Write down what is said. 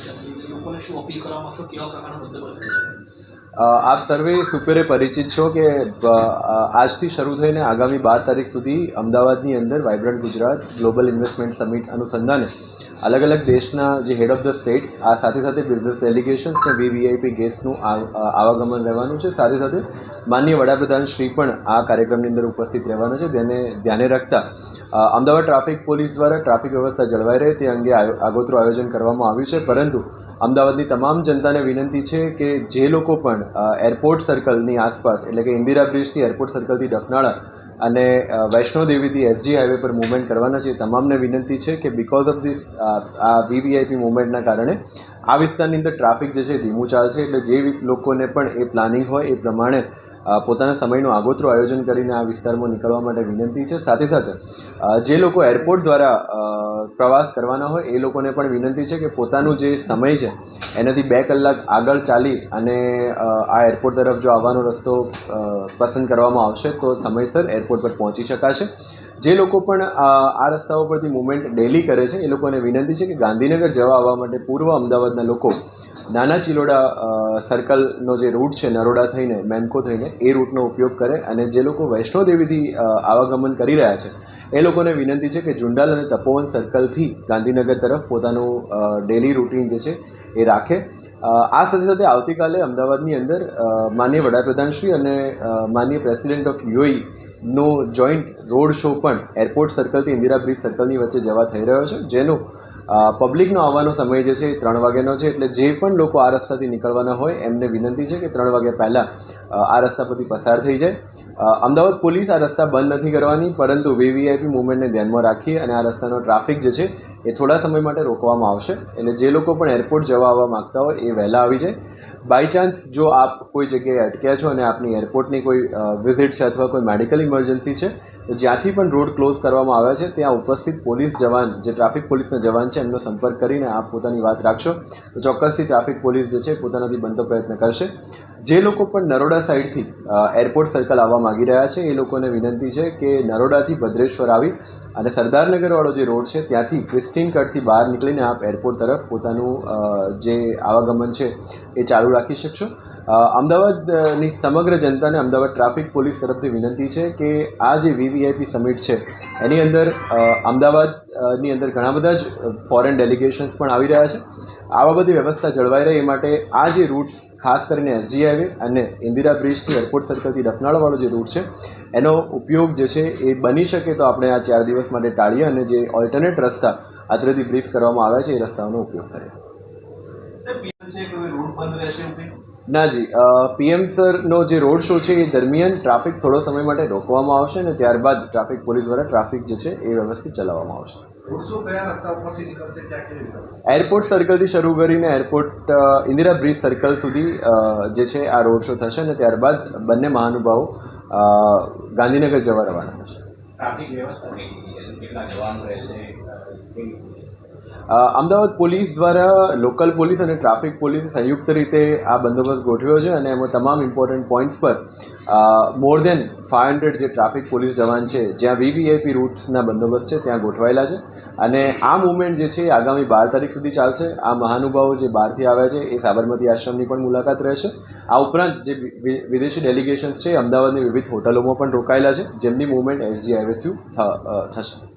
शकत नाही लोकांशी अपील करा मात्र केव्हा प्रकार घडत बसले આપ સર્વે સુપેરે પરિચિત છો કે આજથી શરૂ થઈને આગામી બાર તારીખ સુધી અમદાવાદની અંદર vibrant Gujarat global investment summit અનુસંધાને અલગ અલગ દેશના જે હેડ ઓફ ધ સ્ટેટ્સ આ સાથે સાથે બિઝનેસ ડેલિગેશન્સ અને વીવીઆઈપી ગેસ્ટનું આવાગમન રહેવાનું છે. સાથે સાથે માન્ય વડાપ્રધાન શ્રી પણ આ કાર્યક્રમની અંદર ઉપસ્થિત રહેવાના છે. તેને ધ્યાને રાખતા અમદાવાદ ટ્રાફિક પોલીસ દ્વારા ટ્રાફિક વ્યવસ્થા જળવાઈ રહે તે અંગે આગોતરું આયોજન કરવામાં આવ્યું છે. પરંતુ અમદાવાદની તમામ જનતાને વિનંતી છે કે જે લોકો પણ અ, એરપોર્ટ સર્કલની આસપાસ એટલે કે ઇન્દિરા બ્રિજથી એરપોર્ટ સર્કલથી ડફનાળા અને વૈષ્ણોદેવીથી એસજી હાઈવે પર મૂવમેન્ટ કરવાના છે તમામને વિનંતી છે કે બિકોઝ ઓફ ધીસ આ વીવીઆઈપી મૂવમેન્ટના કારણે આ વિસ્તારની અંદર ટ્રાફિક જે છે ધીમું ચાલશે એટલે જે લોકોને પણ એ પ્લાનિંગ હોય એ પ્રમાણે પોતાના સમયનું આગોતરું આયોજન કરીને આ વિસ્તારમાં નીકળવા માટે વિનંતી છે. સાથે સાથે જે લોકો એરપોર્ટ દ્વારા પ્રવાસ કરવાના હોય, એ લોકોને પણ વિનંતી છે કે પોતાનું જે સમય છે, એનાથી બે કલાક આગળ ચાલી અને આ એરપોર્ટ તરફ જો આવવાનો રસ્તો પસંદ કરવામાં આવશે, તો સમયસર એરપોર્ટ પર પહોંચી શકાશે. જે લોકો પણ આ રસ્તાઓ પરથી મુવમેન્ટ ડેલી કરે છે, એ લોકોને વિનંતી છે કે ગાંધીનગર જવા આવવા માટે પૂર્વ અમદાવાદના લોકો નાના ચિલોડા સર્કલનો જે રૂટ છે, નરોડા થઈને મેમકો થઈને એ રૂટનો ઉપયોગ કરે અને જે લોકો વૈષ્ણોદેવીથી આવાગમન કરી રહ્યા છે એ લોકોને વિનંતી છે કે જુંડાલ અને તપોવન સર્કલથી ગાંધીનગર તરફ પોતાનું ડેલી રૂટીન જે છે એ રાખે. આ સાથે સાથે આવતીકાલે અમદાવાદની અંદર માન્ય વડાપ્રધાનશ્રી અને માન્ય પ્રેસિડેન્ટ ઓફ યુએઈ નો જોઈન્ટ રોડ શો પણ એરપોર્ટ સર્કલથી ઇન્દિરા બ્રિજ સર્કલની વચ્ચે જવા થઈ રહ્યો છે, જેનું પબ્લિકનો આવવાનો સમય જે છે એ ત્રણ વાગ્યાનો છે, એટલે જે પણ લોકો આ રસ્તાથી નીકળવાના હોય, એમને વિનંતી છે કે ત્રણ વાગ્યા પહેલાં આ રસ્તા પરથી પસાર થઈ જાય. અમદાવાદ પોલીસ આ રસ્તા બંધ નથી કરવાની, પરંતુ વીવીઆઈપી મુવમેન્ટને ધ્યાનમાં રાખી અને આ રસ્તાનો ટ્રાફિક જે છે એ થોડા સમય માટે રોકવામાં આવશે. એટલે જે લોકો પણ એરપોર્ટ જવા આવવા માગતા હોય એ વહેલા આવી જાય. બાય ચાન્સ જો આપ કોઈ જગ્યાએ અટક્યા છો અને આપની એરપોર્ટની કોઈ વિઝિટ છે અથવા કોઈ મેડિકલ ઇમરજન્સી છે, તો જ્યાંથી પણ રોડ ક્લોઝ કરવામાં આવ્યા છે, ત્યાં ઉપસ્થિત પોલીસ જવાન, જે ટ્રાફિક પોલીસના જવાન છે, એમનો સંપર્ક કરીને આપ પોતાની વાત રાખશો. તો ચોક્કસથી ટ્રાફિક પોલીસ જે છે પોતાનાથી બનતો પ્રયત્ન કરશે. જે લોકો પણ નરોડા સાઈડથી એરપોર્ટ સર્કલ આવવા માગી રહ્યા છે, એ લોકોને વિનંતી છે કે નરોડાથી ભદ્રેશ્વર આવી અને સરદારનગરવાળો જે રોડ છે, ત્યાંથી ક્રિસ્ટીન કટથી બહાર નીકળીને આપ એરપોર્ટ તરફ પોતાનું જે આવાગમન છે, એ ચાલુ રાખી શકશો. અમદાવાદની સમગ્ર જનતાને અમદાવાદ ટ્રાફિક પોલીસ તરફથી વિનંતી છે કે આ જે વીવીઆઈપી સમિટ છે, એની અંદર અમદાવાદની અંદર ઘણા બધા જ ફોરેન ડેલિગેશન્સ પણ આવી રહ્યા છે. આવા બધી વ્યવસ્થા જળવાઈ રહે એ માટે આ જે રૂટ્સ ખાસ કરીને એસજી હાઈવે અને ઇન્દિરા બ્રિજથી એરપોર્ટ સર્કલથી રફનાળાવાળો જે રૂટ છે, એનો ઉપયોગ જે છે એ બની શકે તો આપણે આ ચાર દિવસ માટે ટાળીએ અને જે ઓલ્ટરનેટ રસ્તા અત્રેથી બ્રીફ કરવામાં આવ્યા છે, એ રસ્તાઓનો ઉપયોગ કરીએ. ના જી પીએમ સરનો જે રોડ શો છે એ દરમિયાન ટ્રાફિક થોડો સમય માટે રોકવામાં આવશે અને ત્યારબાદ ટ્રાફિક પોલીસ દ્વારા ટ્રાફિક જે છે એ વ્યવસ્થિત ચલાવવામાં આવશે. રોડ શો કયા રસ્તા ઉપરથી નીકળશે ત્યાં કેવી રીતે? એરપોર્ટ સર્કલથી શરૂ કરીને એરપોર્ટ ઇન્દિરા બ્રિજ સર્કલ સુધી જે છે આ રોડ શો થશે અને ત્યારબાદ બંને મહાનુભાવો ગાંધીનગર જવા રવાના થશે. ટ્રાફિક વ્યવસ્થા કેટલા રહેશે? અમદાવાદ પોલીસ દ્વારા લોકલ પોલીસ અને ટ્રાફિક પોલીસે સંયુક્ત રીતે આ બંદોબસ્ત ગોઠવ્યો છે અને એમાં તમામ ઇમ્પોર્ટન્ટ પોઈન્ટ્સ પર મોર દેન ફાઇવ હંડ્રેડ જે ટ્રાફિક પોલીસ જવાન છે, જ્યાં વીવીઆઈપી રૂટ્સના બંદોબસ્ત છે, ત્યાં ગોઠવાયેલા છે. અને આ મુવમેન્ટ જે છે આગામી બાર તારીખ સુધી ચાલશે. આ મહાનુભાવો જે બહારથી આવ્યા છે, એ સાબરમતી આશ્રમની પણ મુલાકાત રહેશે. આ ઉપરાંત જે વિદેશી ડેલિગેશન્સ છે, અમદાવાદની વિવિધ હોટલોમાં પણ રોકાયેલા છે, જેમની મુવમેન્ટ એસજી હાઈવે થ્રુ થશે.